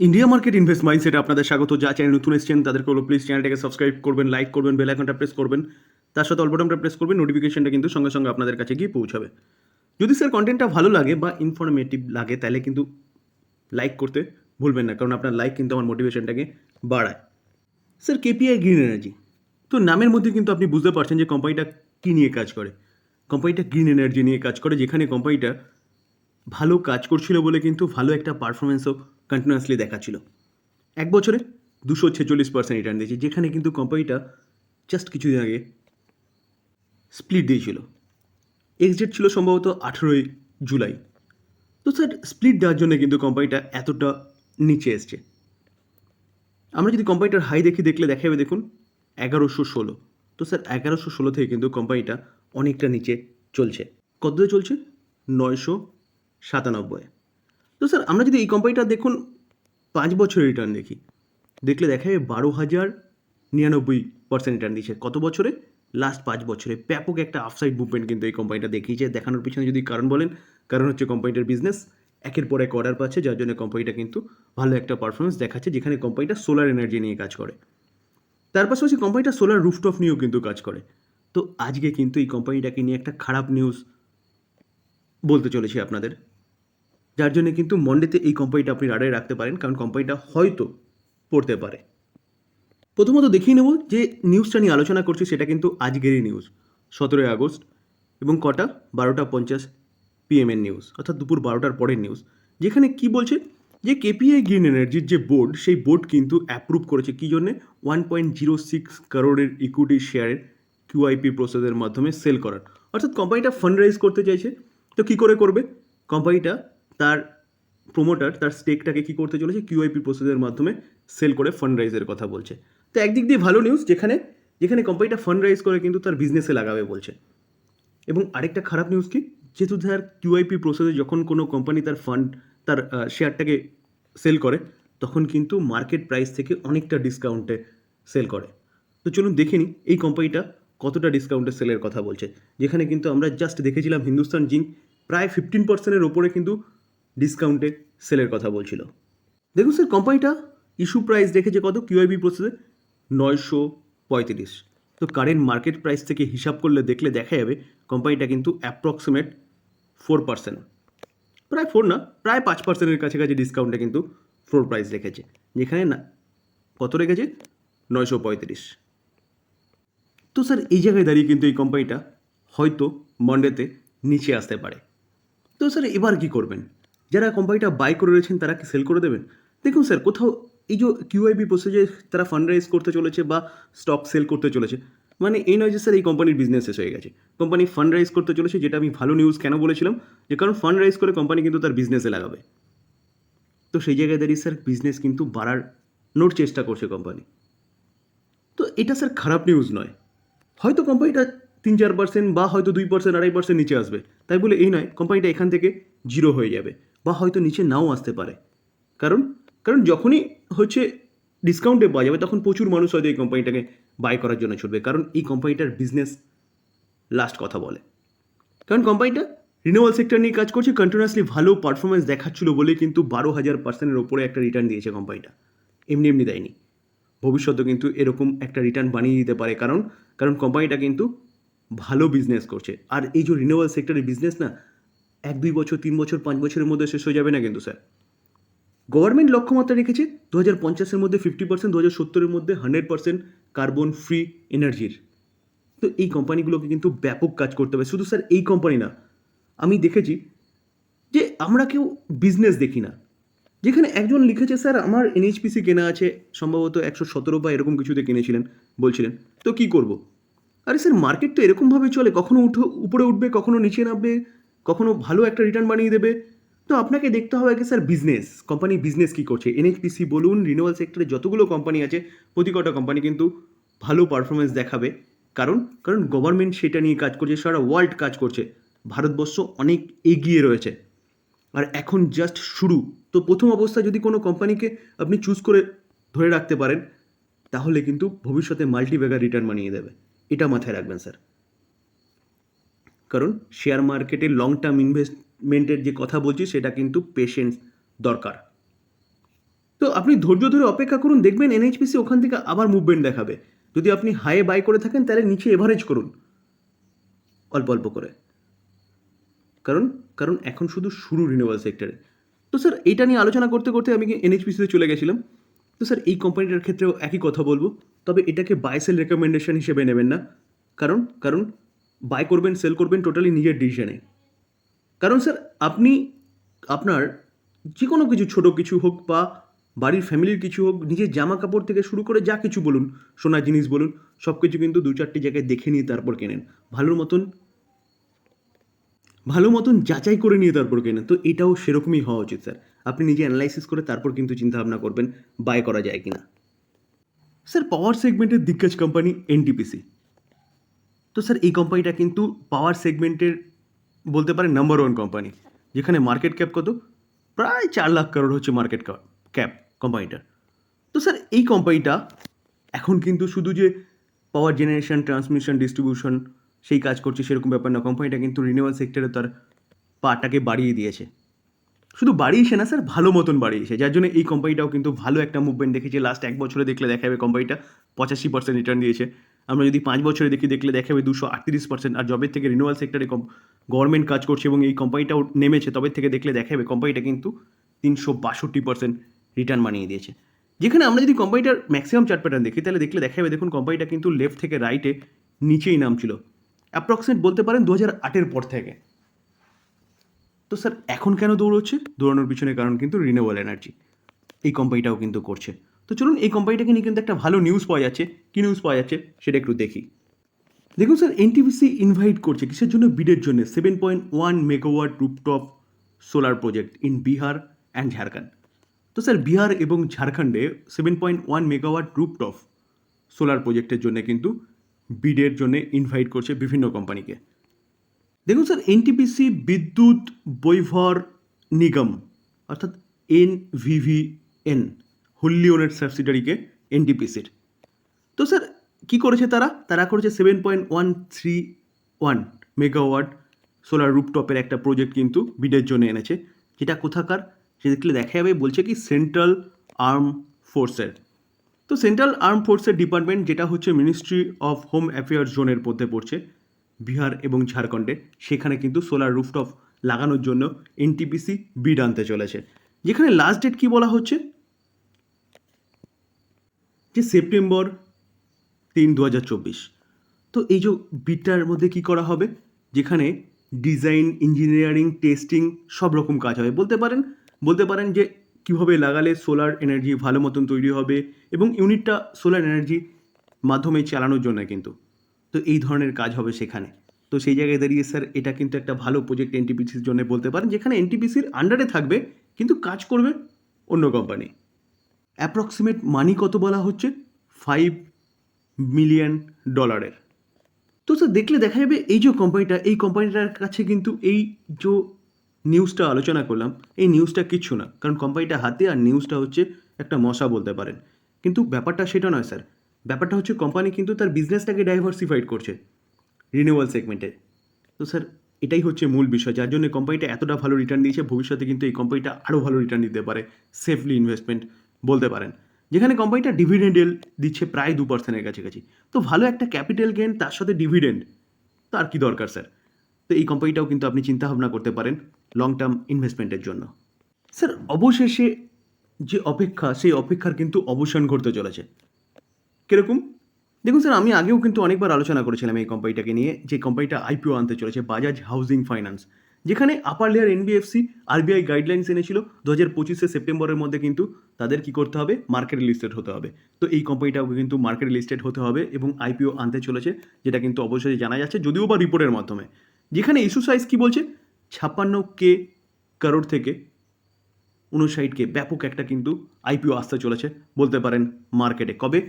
India market invest মাইন্ডসেটে আপনাদের স্বাগত। যা চ্যানেল নতুন এসেছেন, তাদেরকে হলো প্লিজ চ্যানেলটাকে সাবস্ক্রাইব করবেন লাইক করবেন বেল আইকনটা প্রেস করবেন। তার সাথে অল্পটামটা প্রেস করবেন নোটিফিকেশনটা কিন্তু সঙ্গে সঙ্গে আপনাদের কাছে গিয়ে পৌঁছাবে। যদি স্যার কন্টেন্টটা ভালো লাগে বা ইনফরমেটিভ লাগে, তাহলে কিন্তু লাইক করতে ভুলবেন না, কারণ আপনার লাইক কিন্তু আমার মোটিভেশনটাকে বাড়ায়। স্যার কেপিআই গ্রিন এনার্জি তো নামের মধ্যে কিন্তু আপনি বুঝতে পারছেন যে কোম্পানিটা কী নিয়ে কাজ করে। কোম্পানিটা গ্রিন এনার্জি নিয়ে কাজ করে, যেখানে কোম্পানিটা ভালো কাজ করছিল বলে কিন্তু ভালো একটা পারফরমেন্সও কন্টিনিউয়াসলি দেখাচ্ছিল এক বছরে দুশো ছেচল্লিশ পার্সেন্ট রিটার্ন দিয়েছে, যেখানে কিন্তু কোম্পানিটা জাস্ট কিছুদিন আগে স্প্লিট দিয়েছিল। এক্সিট ছিল সম্ভবত আঠেরোই জুলাই। তো স্যার স্প্লিট দেওয়ার জন্য কিন্তু কোম্পানিটা এতটা নিচে এসছে। আমরা যদি কোম্পানিটার হাই দেখি, দেখলে দেখা যাবে দেখুন, এগারোশো ষোলো। তো স্যার এগারোশো ষোলো থেকে কিন্তু কোম্পানিটা অনেকটা নিচে চলছে। কত চলছে? নয়শো সাতানব্বই। তো স্যার, আমরা যদি এই কোম্পানিটা দেখুন, পাঁচ বছরের রিটার্ন দেখি। দেখলে দেখা যাবে বারো হাজার নিরানব্বই পার্সেন্ট রিটার্ন দিচ্ছে কত বছরে? লাস্ট পাঁচ বছরে। ব্যাপক একটা আফসাইড মুভমেন্ট কিন্তু এই কোম্পানিটা দেখিয়েছে। দেখানোর পিছনে যদি কারণ বলেন, কারণ হচ্ছে কোম্পানিটার বিজনেস একের পর এক অর্ডার পাচ্ছে, যার জন্য কোম্পানিটা কিন্তু ভালো একটা পারফরমেন্স দেখাচ্ছে, যেখানে কোম্পানিটা সোলার এনার্জি নিয়ে কাজ করে। তার পাশাপাশি কোম্পানিটা সোলার রুফটপ নিয়েও কিন্তু কাজ করে। তো আজকে কিন্তু এই কোম্পানিটাকে নিয়ে একটা খারাপ নিউজ বলতে চলেছি আপনাদের। যার জন্য কিন্তু মন্ডেতে এই কোম্পানিটা আপনি রাডারে রাখতে পারেন, কারণ কোম্পানিটা হয়তো পড়তে পারে। প্রথমত দেখিয়ে নেব যে নিউজটা নিয়ে আলোচনা করছি, সেটা কিন্তু আজকেরই নিউজ সতেরোই আগস্ট এবং কটা? বারোটা পঞ্চাশ পিএমের নিউজ অর্থাৎ দুপুর বারোটার পরের নিউজ যেখানে কি বলছে? যে কেপিআই গ্রিন এনার্জির যে বোর্ড সেই বোর্ড কিন্তু অ্যাপ্রুভ করেছে কী জন্যে? ওয়ান পয়েন্ট জিরো সিক্স করোড়ের ইকুইটি শেয়ারের কিউআইপি প্রসেসের মাধ্যমে সেল করার। অর্থাৎ কোম্পানিটা ফান্ড রাইজ করতে চাইছে। তো কী করে করবে? কোম্পানিটা তার প্রোমোটার তার স্টেকটাকে কী করতে চলেছে? কিউআইপি প্রসেসের মাধ্যমে সেল করে ফান্ড রাইজের কথা বলছে। তো একদিক দিয়ে ভালো নিউজ যেখানে যেখানে কোম্পানিটা ফান্ড রাইজ করে কিন্তু তার বিজনেসে লাগাবে বলছে। এবং আরেকটা খারাপ নিউজ কি? যেহেতু তার কিউআইপি প্রসেসে যখন কোনো কোম্পানি তার ফান্ড তার শেয়ারটাকে সেল করে, তখন কিন্তু মার্কেট প্রাইস থেকে অনেকটা ডিসকাউন্টে সেল করে। তো চলুন দেখে নিই, এই কোম্পানিটা কতটা ডিসকাউন্টে সেলের কথা বলছে। যেখানে কিন্তু আমরা জাস্ট দেখেছিলাম হিন্দুস্তান জিঙ্ক, প্রায় ফিফটিন পার্সেন্টের ওপরে কিন্তু ডিসকাউন্টে সেলের কথা বলছিল। দেখুন স্যার কোম্পানিটা ইস্যু প্রাইস দেখেছে কত? কিউআইবি প্রসেসে নয়শো পঁয়ত্রিশ। তো কারেন্ট মার্কেট প্রাইস থেকে হিসাব করলে দেখলে দেখা যাবে কোম্পানিটা কিন্তু অ্যাপ্রক্সিমেট ফোর পার্সেন্ট প্রায় ফোর না, প্রায় পাঁচ পার্সেন্টের কাছাকাছি ডিসকাউন্টে কিন্তু ফ্লোর প্রাইস রেখেছে। যেখানে না, কত রেখেছে? নয়শো পঁয়ত্রিশ। তো স্যার এই জায়গায় দাঁড়িয়ে কিন্তু এই কোম্পানিটা হয়তো মন্ডেতে নিচে আসতে পারে। তো স্যার এবার কি করবেন? যারা কোম্পানিটা বাই করে রয়েছেন, তারা কি সেল করে দেবেন? দেখুন স্যার কোথাও এই যে কিউআইবি প্রসেসে তারা ফান্ড রাইজ করতে চলেছে বা স্টক সেল করতে চলেছে মানে এই নয় যে স্যার এই কোম্পানির বিজনেস শেষ হয়ে গেছে। কোম্পানি ফান্ড রাইজ করতে চলেছে, যেটা আমি ভালো নিউজ কেন বলেছিলাম? যে কারণ ফান্ড রাইজ করে কোম্পানি কিন্তু তার বিজনেসে লাগাবে। তো সেই জায়গায় দাঁড়িয়ে স্যার বিজনেস কিন্তু বাড়ার নোট চেষ্টা করছে কোম্পানি তো এটা স্যার খারাপ নিউজ নয়। হয়তো কোম্পানিটা তিন চার পার্সেন্ট বা হয়তো দুই পার্সেন্ট আড়াই পার্সেন্ট নিচে আসবে। তাই বলে এই নয় কোম্পানিটা এখান থেকে জিরো হয়ে যাবে। বা হয়তো নিচে নাও আসতে পারে। কারণ কারণ যখনই হচ্ছে ডিসকাউন্টে পাওয়া যাবে, তখন প্রচুর মানুষ হয়তো এই কোম্পানিটাকে বাই করার জন্য ছুটবে। কারণ এই কোম্পানিটার বিজনেস লাস্ট কথা বলে। কারণ কোম্পানিটা রিনিউয়াল সেক্টর নিয়ে কাজ করছে কন্টিনিউয়াসলি ভালো পারফরমেন্স দেখাচ্ছিল বলে কিন্তু বারো হাজার পার্সেন্টের ওপরে একটা রিটার্ন দিয়েছে কোম্পানিটা এমনি এমনি দেয়নি। ভবিষ্যতে কিন্তু এরকম একটা রিটার্ন বানিয়ে দিতে পারে। কারণ কারণ কোম্পানিটা কিন্তু ভালো বিজনেস করছে। আর এই যে রিনিউয়াল সেক্টরের বিজনেস না এক, দুই বছর, তিন বছর, পাঁচ বছরের মধ্যে শেষ হয়ে যাবে না কিন্তু স্যার গভর্নমেন্ট লক্ষ্যমাত্রা রেখেছে দু হাজার পঞ্চাশের মধ্যে ফিফটি পার্সেন্ট দু হাজার সত্তরের মধ্যে হান্ড্রেড পার্সেন্ট কার্বন ফ্রি এনার্জির তো এই কোম্পানিগুলোকে কিন্তু ব্যাপক কাজ করতে হবে। শুধু স্যার এই কোম্পানি না। আমি দেখেছি যে আমরা কেউ বিজনেস দেখি না। যেখানে একজন লিখেছে স্যার আমার এনএইচপিসি কেনা আছে, সম্ভবত একশো সতেরো বা এরকম কিছুতে কিনেছিলেন, বলছিলেন। তো কি করব? আরে স্যার মার্কেট তো এরকমভাবে চলে, কখনো উঠো, উপরে উঠবে, কখনো নিচে নামবে কখনো ভালো একটা রিটার্ন বানিয়ে দেবে? তো আপনাকে দেখতে হবে কি স্যার বিজনেস কোম্পানি বিজনেস কী করছে? এনএইচপিসি বলুন রিনিউয়াল সেক্টরে যতগুলো কোম্পানি আছে প্রতি কটা কোম্পানি কিন্তু ভালো পারফরমেন্স দেখাবে। কারণ? কারণ গভর্নমেন্ট সেটা নিয়ে কাজ করছে, সারা ওয়ার্ল্ড কাজ করছে। ভারতবর্ষ অনেক এগিয়ে রয়েছে। আর এখন জাস্ট শুরু। তো প্রথম অবস্থায় যদি কোনো কোম্পানিকে আপনি চুজ করে ধরে রাখতে পারেন, তাহলে কিন্তু ভবিষ্যতে মাল্টিব্যাগার রিটার্ন বানিয়ে দেবে। এটা মাথায় রাখবেন, স্যার। কারণ শেয়ার মার্কেটে লং টার্ম ইনভেস্টমেন্টের যে কথা বলছি, সেটা কিন্তু পেশেন্স দরকার। তো আপনি ধৈর্য ধরে অপেক্ষা করুন, দেখবেন এনএইচপিসি ওখান থেকে আবার মুভমেন্ট দেখাবে। যদি আপনি হাইয়ে বাই করে থাকেন, তাহলে নিচে এভারেজ করুন। অল্প অল্প করে। কারণ কারণ এখন শুধু শুরু রিনিউয়াল সেক্টরে তো স্যার এইটা নিয়ে আলোচনা করতে করতে আমি এনএইচপিসিতে চলে গেছিলাম। তো স্যার এই কোম্পানিটার ক্ষেত্রেও একই কথা বলব। তবে এটাকে বাইসেল রেকমেন্ডেশন হিসেবে নেবেন না। কারণ কারণ বাই করবেন সেল করবেন টোটালি নিজের ডিসিশনে কারণ স্যার আপনি, আপনার যে কোনো কিছু, ছোট কিছু হোক বা বাড়ির ফ্যামিলির কিছু হোক, নিজের জামা কাপড় থেকে শুরু করে যা কিছু বলুন সোনার জিনিস বলুন সব কিছু কিন্তু দু চারটি জায়গায় দেখে নিয়ে তারপর কেনেন। ভালোর মতন, ভালো মতন যাচাই করে নিয়ে তারপর কেনেন। তো এটাও সেরকমই হওয়া উচিত স্যার আপনি নিজে অ্যানালাইসিস করে তারপর কিন্তু চিন্তা ভাবনা করবেন বাই করা যায় কিনা। স্যার পাওয়ার সেগমেন্টের দিগ্গজ কোম্পানি এনটিপিসি তো স্যার, এই কোম্পানিটা কিন্তু পাওয়ার সেগমেন্টের বলতে পারেন নাম্বার ওয়ান কোম্পানি যেখানে মার্কেট ক্যাপ কত? প্রায় চার লাখ কারোর হচ্ছে মার্কেট ক্যাপ কোম্পানিটার তো স্যার, এই কোম্পানিটা এখন কিন্তু শুধু যে পাওয়ার জেনারেশন ট্রান্সমিশন ডিস্ট্রিবিউশন সেই কাজ করছে সেরকম ব্যাপার না কোম্পানিটা কিন্তু রিনিউয়াল সেক্টরে তার পাটাকে বাড়িয়ে দিয়েছে। শুধু বাড়িয়েছে না স্যার, ভালো মতন বাড়িয়েছে, যার জন্য এই কোম্পানিটাও কিন্তু ভালো একটা মুভমেন্ট দেখেছে। লাস্ট এক বছরে দেখলে দেখা যাবে কোম্পানিটা পঁচাশি পার্সেন্ট রিটার্ন দিয়েছে। আমরা যদি পাঁচ বছরে দেখি, দেখলে দেখা যাবে দুশো আটত্রিশ পার্সেন্ট আর জবের থেকে রিনিউয়াল সেক্টরে গভর্নমেন্ট কাজ করছে এবং এই কোম্পানিটাও নেমেছে, তবে থেকে দেখলে দেখা যাবে কোম্পানিটা কিন্তু তিনশো বাষট্টি পার্সেন্ট রিটার্ন বানিয়ে দিয়েছে। যেখানে আমরা যদি কোম্পানিটার ম্যাক্সিমাম চার্ট প্যাটার্ন দেখি, তাহলে দেখলে দেখা যাবে দেখুন কোম্পানিটা কিন্তু লেফট থেকে রাইটে নিচেই নামছিল। অ্যাপ্রক্সিমেট বলতে পারেন দু হাজার আটের পর থেকে। তো স্যার এখন কেন দৌড়চ্ছে? দৌড়ানোর পিছনে কারণ কিন্তু রিনিউয়েবল এনার্জি এই কোম্পানিটাও কিন্তু করছে। তো চলুন এই কোম্পানিটাকে নিয়ে কিন্তু একটা ভালো নিউজ পাওয়া যাচ্ছে। কী নিউজ পাওয়া যাচ্ছে? সেটা একটু দেখি। দেখুন স্যার এনটিপিসি ইনভাইট করছে কিসের জন্য? বিডের জন্য। Seven point one megawatt rooftop solar project in Bihar and Jharkhand তো স্যার বিহার এবং ঝাড়খণ্ডে seven point one megawatt rooftop solar প্রজেক্টের জন্য কিন্তু বিডের জন্য ইনভাইট করছে বিভিন্ন কোম্পানিকে দেখুন স্যার এনটিপিসি বিদ্যুৎ বৈভর নিগম, অর্থাৎ এন ভিভিএন ওনের সাবসিডারিকে এনটিপিসির তো স্যার, কী করেছে তারা? তারা করেছে seven point one three one megawatt solar রুপটপের একটা প্রজেক্ট কিন্তু বিডের জন্য এনেছে। যেটা কোথাকার? সে দেখলে দেখা যাবে, বলছে কি সেন্ট্রাল আর্ম ফোর্সের তো সেন্ট্রাল আর্ম ফোর্সের ডিপার্টমেন্ট যেটা হচ্ছে মিনিস্ট্রি অফ হোম অ্যাফেয়ার্স জোনের মধ্যে পড়ছে, বিহার এবং ঝাড়খণ্ডে, সেখানে কিন্তু সোলার রুফটপ লাগানোর জন্য এনটিপিসি বিড আনতে চলেছে। যেখানে লাস্ট ডেট কি বলা হচ্ছে? যে সেপ্টেম্বর তিন দু হাজার চব্বিশ। তো এই যে বিটটার মধ্যে কি করা হবে? যেখানে ডিজাইন, ইঞ্জিনিয়ারিং, টেস্টিং সব রকম কাজ হবে। বলতে পারেন বলতে পারেন যে কীভাবে লাগালে সোলার এনার্জি ভালো মতন তৈরি হবে এবং ইউনিটটা সোলার এনার্জি মাধ্যমে চালানোর জন্য কিন্তু। তো এই ধরনের কাজ হবে সেখানে। তো সেই জায়গায় দাঁড়িয়ে স্যার, এটা কিন্তু একটা ভালো প্রজেক্ট এনটিপিসির জন্য বলতে পারেন, যেখানে এনটিপিসির আন্ডারে থাকবে, কিন্তু কাজ করবে অন্য কোম্পানি অ্যাপ্রক্সিমেট মানি কত বলা হচ্ছে? ফাইভ মিলিয়ন ডলারের তো স্যার দেখলে দেখা যাবে এই যে কোম্পানিটা এই কোম্পানিটার কাছে কিন্তু এই যে নিউজটা আলোচনা করলাম, এই নিউজটা কিচ্ছু না। কারণ কোম্পানিটা হাতে আর নিউজটা হচ্ছে একটা মশা বলতে পারেন। কিন্তু ব্যাপারটা সেটা নয় স্যার ব্যাপারটা হচ্ছে কোম্পানি কিন্তু তার বিজনেসটাকে ডাইভার্সিফাইড করছে রিনিউয়াল সেগমেন্টে তো স্যার এটাই হচ্ছে মূল বিষয়। যার জন্য কোম্পানিটা এতটা ভালো রিটার্ন দিয়েছে, ভবিষ্যতে কিন্তু এই কোম্পানিটা আরও ভালো রিটার্ন দিতে পারে সেফলি ইনভেস্টমেন্ট বলতে পারেন। যেখানে কোম্পানিটা ডিভিডেন্ডেল দিচ্ছে প্রায় দু পার্সেন্টের কাছাকাছি। তো ভালো একটা ক্যাপিটাল গেন তার সাথে ডিভিডেন্ড তার কি দরকার স্যার তো এই কোম্পানিটাও কিন্তু আপনি চিন্তা ভাবনা করতে পারেন লং টার্ম ইনভেস্টমেন্টের জন্য। স্যার অবশেষে যে অপেক্ষা, সেই অপেক্ষার কিন্তু অবসান ঘটতে চলেছে। কীরকম? দেখুন স্যার আমি আগেও কিন্তু অনেকবার আলোচনা করেছিলাম এই কোম্পানিটাকে নিয়ে, যে কোম্পানিটা আইপিও আনতে চলেছে বাজাজ হাউজিং ফাইন্যান্স যেখানে upper layer NBFC RBI guidelines এনেছিল। দু হাজার পঁচিশে সেপ্টেম্বরের মধ্যে কিন্তু তাদের কি করতে হবে? মার্কেট লিস্টেড হতে হবে। তো এই কোম্পানিটাও কিন্তু মার্কেট লিস্টেড হতে হবে এবং আইপিও আনতে চলেছে, যেটা কিন্তু অবশ্যই জানা যাচ্ছে, যদিও বা রিপোর্টের মাধ্যমে। যেখানে ইস্যু সাইজ কী বলছে? ছাপ্পান্ন কে কারোর থেকে উনষাটকে ব্যাপক একটা কিন্তু আইপিও আসতে চলেছে, বলতে পারেন মার্কেটে কবে?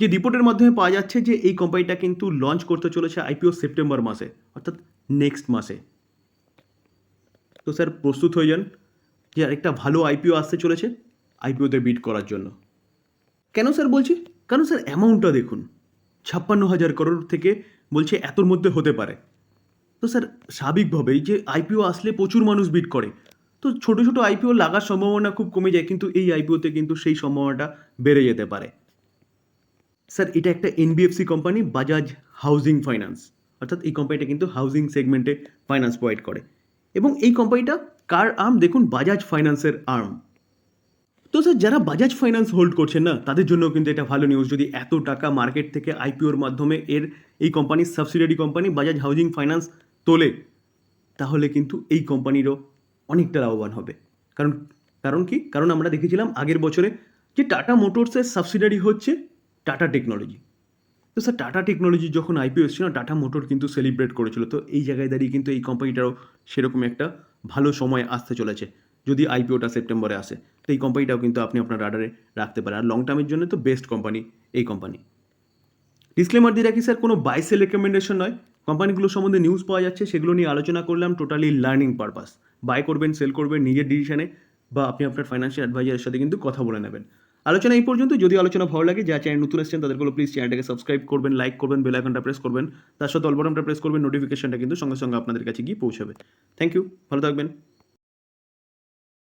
যে রিপোর্টের মাধ্যমে পাওয়া যাচ্ছে যে এই কোম্পানিটা কিন্তু লঞ্চ করতে চলেছে আইপিও সেপ্টেম্বর মাসে, অর্থাৎ নেক্সট মাসে। তো স্যার প্রস্তুত হয়ে যান যে আরেকটা ভালো আইপিও আসতে চলেছে আইপিওতে বিট করার জন্য। কেন স্যার বলছি? কারণ স্যার অ্যামাউন্টটা দেখুন, ছাপ্পান্ন হাজার করোড় থেকে বলছে এতর মধ্যে হতে পারে। তো স্যার স্বাভাবিকভাবেই যে আইপিও আসলে প্রচুর মানুষ বিট করে, তো ছোটো ছোটো আইপিও লাগার সম্ভাবনা খুব কমে যায়, কিন্তু এই আইপিওতে কিন্তু সেই সম্ভাবনাটা বেড়ে যেতে পারে। স্যার, এটা একটা NBFC company Bajaj housing finance অর্থাৎ এই কোম্পানিটা কিন্তু হাউজিং সেগমেন্টে ফাইন্যান্স প্রোভাইড করে। এবং এই কোম্পানিটা কার আর্ম দেখুন বাজাজ ফাইন্যান্সের আর্ম তো স্যার যারা বাজাজ ফাইন্যান্স হোল্ড করছেন না, তাদের জন্য কিন্তু এটা ভালো নিউজ যদি এত টাকা মার্কেট থেকে আইপিওর মাধ্যমে এর এই কোম্পানির subsidiary company Bajaj housing finance তোলে, তাহলে কিন্তু এই কোম্পানিরও অনেকটা লাভবান হবে। কারণ কারণ কি? কারণ আমরা দেখেছিলাম আগের বছরে যে টাটা মোটরসের সাবসিডারি হচ্ছে টাটা টেকনোলজি তো স্যার টাটা টেকনোলজি যখন আইপিও এসেছিল টাটা মোটর কিন্তু সেলিব্রেট করেছিল। তো এই জায়গায় দাঁড়িয়ে কিন্তু এই কোম্পানিটারও সেরকম একটা ভালো সময় আসতে চলেছে, যদি আইপিওটা সেপ্টেম্বরে আসে। তো এই কোম্পানিটাও কিন্তু আপনি আপনার রাডারে রাখতে পারেন। আর লং টার্মের জন্য তো বেস্ট কোম্পানি এই কোম্পানি ডিসক্লেমার দিয়ে রাখি, স্যার, কোনো বাই সেল রেকমেন্ডেশন নয়। কোম্পানিগুলো সম্বন্ধে নিউজ পাওয়া যাচ্ছে, সেগুলো নিয়ে আলোচনা করলাম টোটালি লার্নিং পারপাস বাই করবেন সেল করবেন, নিজের ডিসিশনে বা আপনি আপনার ফাইন্যান্সিয়াল অ্যাডভাইজারের সাথে কিন্তু কথা বলে নেবেন। আলোচনা এই পর্যন্ত। যদি আলোচনা ভালো লাগে যা চ্যানেল নতুন এসেছেন তাদেরগুলো প্লিজ চ্যানেলটাকে সাবস্ক্রাইব করবেন লাইক করবেন বেল আইকনটা প্রেস করবেন। তার সাথে অল বাটনটা প্রেস করবেন নোটিফিকেশনটা কিন্তু সঙ্গে সঙ্গে আপনাদের কাছে গিয়ে পৌঁছাবে। থ্যাংক ইউ ভালো থাকবেন।